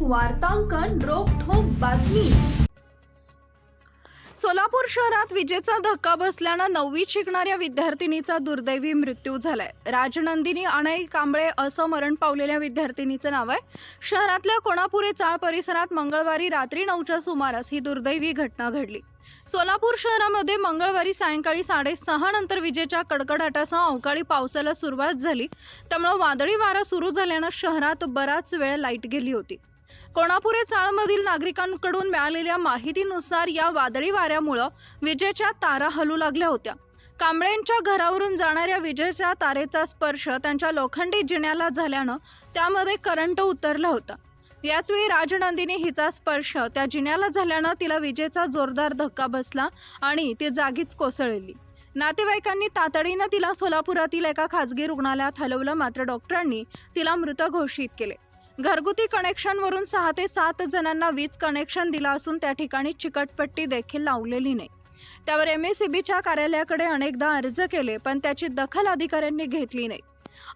वार्तांकन रोखोक बातमी. सोलापूर शहरात विजेचा धक्का बसल्यानं नववीत शिकणाऱ्या विद्यार्थिनीचा दुर्दैवी मृत्यू झालाय. राजनंदिनी अणय कांबळे असं मरण पावलेल्या विद्यार्थिनीचं नाव आहे. शहरातल्या कोणापुरे चाळ परिसरात मंगळवारी रात्री नऊच्या सुमारास ही दुर्दैवी घटना घडली. सोलापूर शहरामध्ये मंगळवारी सायंकाळी साडेसहा नंतर विजेच्या कडकडाटासह अवकाळी पावसाला सुरुवात झाली. त्यामुळे वादळी वारा सुरू झाल्यानं शहरात बराच वेळ लाइट गेली होती. कोणापुरे चाळमधील नागरिकांकडून मिळालेल्या माहितीनुसार या वादळी वाऱ्यामुळं विजेच्या तारा हलू लागल्या होत्या. कांबळेंच्या घरावरून जाणाऱ्या विजेच्या तारेचा स्पर्श त्यांच्या लोखंडी जिन्याला झाल्यानं त्यामध्ये करंट उतरला होता. याचवेळी राजनंदिनी हिचा स्पर्श त्या जिन्याला झाल्यानं तिला विजेचा जोरदार धक्का बसला आणि ती जागीच कोसळली. नातेवाईकांनी तातडीनं तिला सोलापुरातील एका खासगी रुग्णालयात हलवलं मात्र डॉक्टरांनी तिला मृत घोषित केले. घरगुती कनेक्शनवरून सहा ते सात जणांना वीज कनेक्शन दिलं असून त्या ठिकाणी चिकटपट्टी देखील लावलेली नाही. त्यावर एम एस कार्यालयाकडे अनेकदा अर्ज केले पण त्याची दखल अधिकाऱ्यांनी घेतली नाही.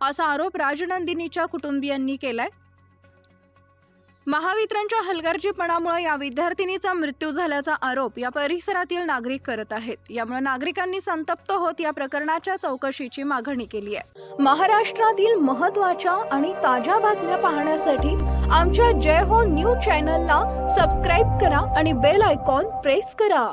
असा आरोप राजनंदिनीच्या कुटुंबियांनी केलाय. महावितरणच्या हलगर्जीपणामुळे या विद्यार्थिनीचा मृत्यू झाल्याचा आरोप या परिसरातील नागरिक करत आहेत. यामुळे नागरिकांनी संतप्त होत या प्रकरणाच्या चौकशीची मागणी केली आहे. महाराष्ट्रातील महत्त्वाच्या आणि ताज्या बातम्या पाहण्यासाठी आमच्या जय हो न्यूज चॅनलला सबस्क्राईब करा आणि बेल आयकॉन प्रेस करा.